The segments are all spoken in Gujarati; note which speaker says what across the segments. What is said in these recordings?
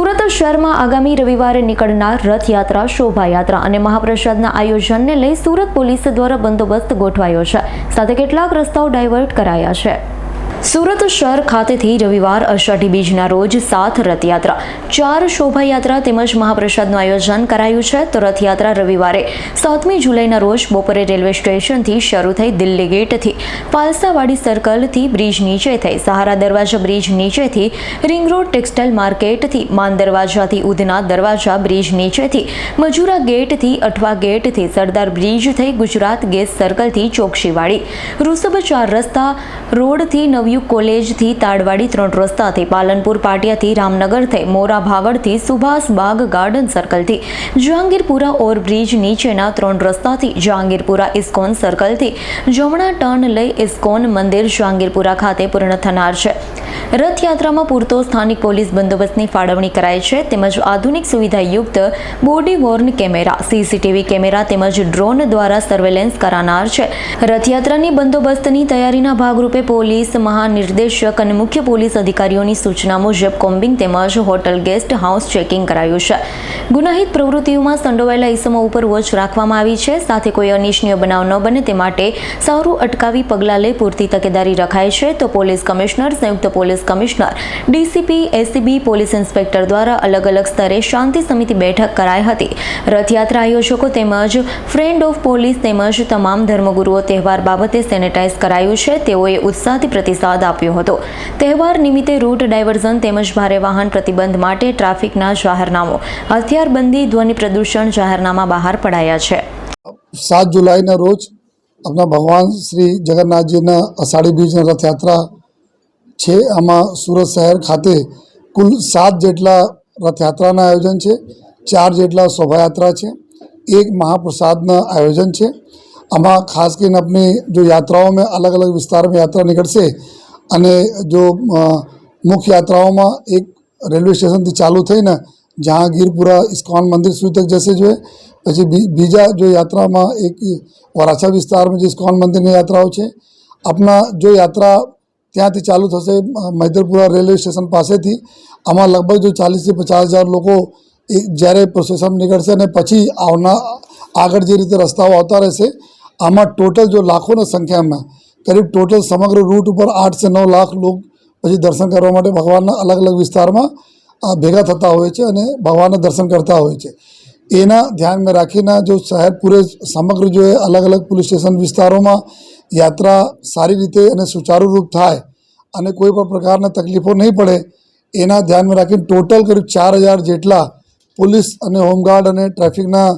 Speaker 1: સુરત શહેરમાં આગામી રવિવારે નીકળનાર રથયાત્રા, શોભાયાત્રા અને મહાપ્રસાદના આયોજનને લઈ સુરત પોલીસ દ્વારા બંદોબસ્ત ગોઠવાયો છે. સાથે કેટલાક રસ્તાઓ ડાયવર્ટ કરાયા છે. સુરત શહેર ખાતેથી રવિવાર અષાઢી બીજના રોજ સાત રથયાત્રા. ચાર શોભાયાત્રા તેમજ મહાપ્રસાદનું આયોજન કરાયું છે. તો રથયાત્રા રવિવારે સાતમી જુલાઈના રોજ બપોરે રેલવે સ્ટેશનથી શરૂ થઈ દિલ્હી ગેટથી પાલસાવાડી સર્કલથી બ્રિજ નીચે થઈ સહારા દરવાજા બ્રિજ નીચેથી રિંગ રોડ ટેક્સટાઇલ માર્કેટથી માન દરવાજાથી ઉધના દરવાજા બ્રિજ નીચેથી મજુરા ગેટથી અઠવા ગેટથી સરદાર બ્રિજ થઈ ગુજરાત ગેસ સર્કલથી ચોકશીવાડી ઋષભ ચાર રસ્તા રોડથી નવયુગ કોલેજથી તાડવાડી ત્રણ રસ્તાથી પાલનપુર પાટિયાથી રામનગર થઈ મોરા ભાગળથી સુભાષ બાગ ગાર્ડન સર્કલથી જહાંગીરપુરા ઓવરબ્રિજ નીચેના ત્રણ રસ્તાથી જહાંગીરપુરા ઇસ્કોન સર્કલથી જમણા ટર્ન લઈ ઇસ્કોન મંદિર જહાંગીરપુરા ખાતે પૂર્ણ થનાર છે. રથયાત્રામાં પૂરતો સ્થાનિક પોલીસ બંદોબસ્તની ફાળવણી કરાય છે તેમજ આધુનિક સુવિધાયુક્ત body worn camera, CCTV camera તેમજ ડ્રોન દ્વારા સર્વેલન્સ કરાનાર છે. રથયાત્રાની બંદોબસ્તની તૈયારીના ભાગરૂપે પોલીસ મહાનિર્દેશક અને મુખ્ય પોલીસ અધિકારીઓની સૂચના મુજબ કોમ્બિંગ તેમજ હોટલ ગેસ્ટ હાઉસ ચેકિંગ કરાયું છે. ગુનાહિત પ્રવૃત્તિઓમાં સંડોવાયેલા ઇસમો ઉપર વોચ રાખવામાં આવી છે. સાથે કોઈ અનિચ્છનીય બનાવ ન બને તે માટે સારું અટકાવી પગલાં લઈ પૂરતી તકેદારી રખાય છે. તો પોલીસ કમિશનર, સંયુક્ત police commissioner, DCP ACB police inspector દ્વારા અલગ અલગ સ્તરે શાંતિ સમિતિ બેઠક કરાઈ હતી. રથયાત્રા આયોજકો તેમજ ફ્રેન્ડ ઓફ પોલીસ તેમજ તમામ ધર્મગુરુઓ તહેવાર બાબતે સેનેટાઇઝ કરાયું છે. તેઓએ ઉત્સાહથી પ્રતિસાદ વરસાદ આપ્યો હતો. તહેવાર નિમિત્તે રૂટ ડાયવર્ઝન તેમજ ભારે વાહન પ્રતિબંધ માટે ટ્રાફિકના જાહેરનામો, હથિયારબંધી, ધ્વનિ પ્રદૂષણ જાહેરનામા બહાર પડાયા છે.
Speaker 2: સાત જુલાઈના રોજ આપણા ભગવાન શ્રી જગન્નાથજીના અષાઢી બીજની રથયાત્રા છે. આમાં સુરત શહેર ખાતે કુલ સાત જેટલા રથયાત્રાના આયોજન છે, ચાર જેટલા શોભાયાત્રા છે, એક મહાપ્રસાદના આયોજન છે. આમાં ખાસ કરીને આપની જો યાત્રાઓમાં અલગ અલગ વિસ્તારમાં યાત્રા નીકળશે અને જો મુખ્ય યાત્રાઓમાં એક રેલવે સ્ટેશનથી ચાલુ થઈને જહાંગીરપુરા ઇસ્કોન મંદિર સુધી તક જશે જોઈએ. પછી બીજા જો યાત્રામાં એક વરાછા વિસ્તારમાં જે ઇસ્કોન મંદિરની યાત્રાઓ છે આપણા જો યાત્રા ત્યાંથી ચાલુ થશે મૈદરપુરા રેલવે સ્ટેશન પાસેથી, આમાં લગભગ જો ચાલીસથી પચાસ હજાર લોકો એક જ્યારે પ્રોસેસન નીકળશે અને પછી આવના, આગળ જે રીતે રસ્તાઓ આવતા રહેશે, આમાં ટોટલ જો લાખોની સંખ્યામાં કરીબ ટોટલ સમગ્ર રૂટ ઉપર આઠ સે નવ લાખ લોક પછી દર્શન કરવા માટે ભગવાનના અલગ અલગ વિસ્તારમાં, આ ભેગા થતા હોય છે અને ભગવાનના દર્શન કરતા હોય છે. એના ધ્યાનમાં રાખીને જો શહેર પૂરે સમગ્ર જો અલગ અલગ પોલીસ સ્ટેશન વિસ્તારોમાં યાત્રા સારી રીતે અને સુચારુરૂપ થાય અને કોઈ પણ પ્રકારના તકલીફો નહીં પડે, એના ધ્યાનમાં રાખીને ટોટલ કરીબ ચાર હજાર જેટલા પોલીસ અને હોમગાર્ડ અને ટ્રાફિકના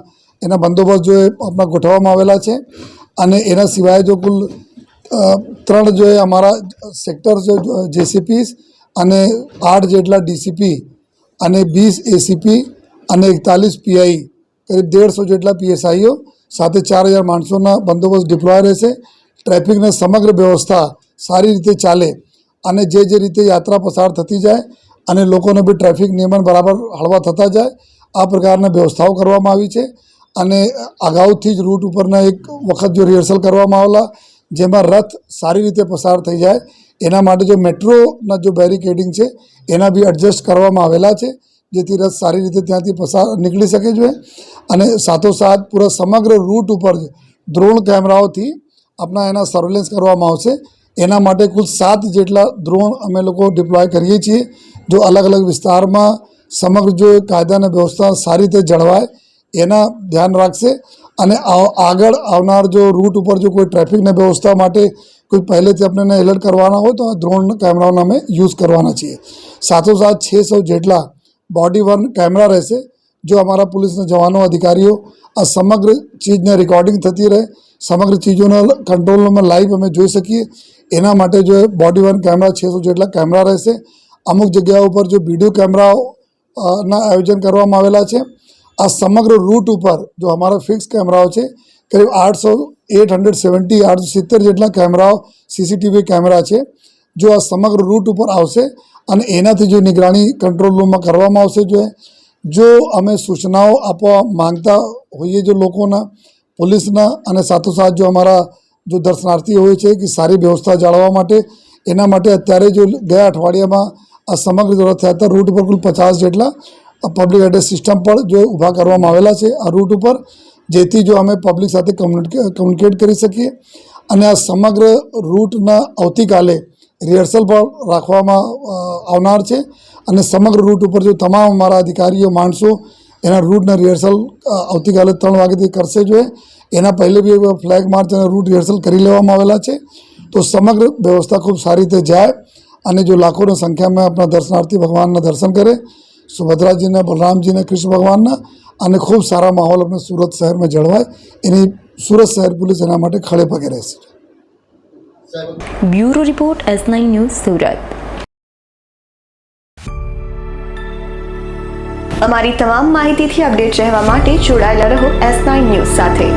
Speaker 2: એના બંદોબસ્ત જો આપણા ગોઠવવામાં આવેલા છે અને એના સિવાય જો કુલ ત્રણ જો અમારા સેક્ટર જો જેસીપીસ અને આઠ જેટલા ડીસીપી અને વીસ એસીપી અને એકતાલીસ પીઆઈ કરીબ દેડસો જેટલા પીએસઆઈઓ સાથે ચાર હજાર માણસોના બંદોબસ્ત ડિપ્લોય રહેશે. ટ્રાફિકની સમગ્ર વ્યવસ્થા સારી રીતે ચાલે અને જે જે રીતે યાત્રા પસાર થતી જાય અને લોકોને બી ટ્રાફિક નિયમન બરાબર હળવા થતા જાય, આ પ્રકારના વ્યવસ્થાઓ કરવામાં આવી છે. અને અગાઉથી જ રૂટ ઉપરના એક વખત જો રિહર્સલ કરવામાં આવેલા જેમાં રથ સારી રીતે પસાર થઈ જાય. એના માટે જો મેટ્રોના જો બેરિકેડિંગ છે, એના બી એડજસ્ટ કરવામાં આવેલા છે, જેથી રથ સારી રીતે ત્યાંથી પસાર નીકળી શકે છે. અને સાથોસાથ પૂરા સમગ્ર રૂટ ઉપર દ્રોણ કેમેરાઓથી આપણા એના સર્વેલન્સ કરવામાં આવશે. એના માટે કુલ સાત જેટલા દ્રોણ અમે લોકો ડિપ્લોય કરીએ છીએ, જો અલગ અલગ વિસ્તારમાં સમગ્ર જો કાયદાની વ્યવસ્થા સારી રીતે જળવાય એના ધ્યાન રાખશે અને આગળ આવનાર જો રૂટ ઉપર જો કોઈ ટ્રાફિકની વ્યવસ્થા માટે કોઈ પહેલેથી આપણને એલર્ટ કરવાના હોય તો આ ડ્રોન કેમેરાઓને અમે યુઝ કરવાના છીએ. સાથોસાથ છસો જેટલા બોડી વન કેમેરા રહેશે જો અમારા પોલીસના જવાનો અધિકારીઓ આ સમગ્ર ચીજને રેકોર્ડિંગ થતી રહે, સમગ્ર ચીજોના કંટ્રોલમાં લાઈવ અમે જોઈ શકીએ. એના માટે જો બોડી વન કેમેરા છસો જેટલા કેમેરા રહેશે, અમુક જગ્યાઓ ઉપર જો વીડિયો કેમેરાઓના આયોજન કરવામાં આવેલા છે આ સમગ્ર રૂટ ઉપર જો અમારા ફિક્સ કેમેરાઓ છે, કરીબ આઠસો એટ હંડ્રેડ સેવન્ટી, આઠસો સિત્તેર જેટલા કેમેરાઓ સીસીટીવી કેમેરા છે. જો આ સમગ્ર રૂટ ઉપર આવશે અને એનાથી જો નિગરાણી કંટ્રોલ રૂમમાં કરવામાં આવશે, જો જો અમે સૂચનાઓ આપવા માંગતા હોઈએ જો લોકોના, પોલીસના અને સાથોસાથ જો અમારા જો દર્શનાર્થી હોય છે કે સારી વ્યવસ્થા જાળવવા માટે, એના માટે અત્યારે જો ગયા અઠવાડિયામાં આ સમગ્ર દ્વારા થયા હતા, રૂટ ઉપર કુલ પચાસ જેટલા પબ્લિક એડ્રેસ સિસ્ટમ પણ જો ઊભા કરવામાં આવેલા છે, આ રૂટ ઉપર, જેથી જો અમે પબ્લિક સાથે કમ્યુનિકે કમ્યુનિકેટ કરી શકીએ. અને આ સમગ્ર રૂટના આવતીકાલે રિહર્સલ પણ રાખવામાં આવનાર છે. અને સમગ્ર રૂટ ઉપર જો તમામ અમારા અધિકારીઓ, માણસો એના રૂટના રિહર્સલ આવતીકાલે ત્રણ વાગ્યાથી કરશે જોઈએ એના પહેલે બી ફ્લેગ માર્ચ અને રૂટ રિહર્સલ કરી લેવામાં આવેલા છે. તો સમગ્ર વ્યવસ્થા ખૂબ સારી રીતે જાય અને જો લાખોની સંખ્યામાં આપણા દર્શનાર્થી ભગવાનના દર્શન કરે સુભદ્રાજીના, બલરામજીના, કૃષ્ણ ભગવાનના અને ખૂબ સારા માહોલ આપણે સુરત શહેરમાં જળવાય. એની સુરત શહેર પોલીસ એના માટે ખડે પગે રહેશે.
Speaker 1: Bureau report S nine news Surat. અમારી તમામ માહિતીથી અપડેટ રહેવા માટે જોડાયેલા રહો એસ નાઇન ન્યૂઝ સાથે.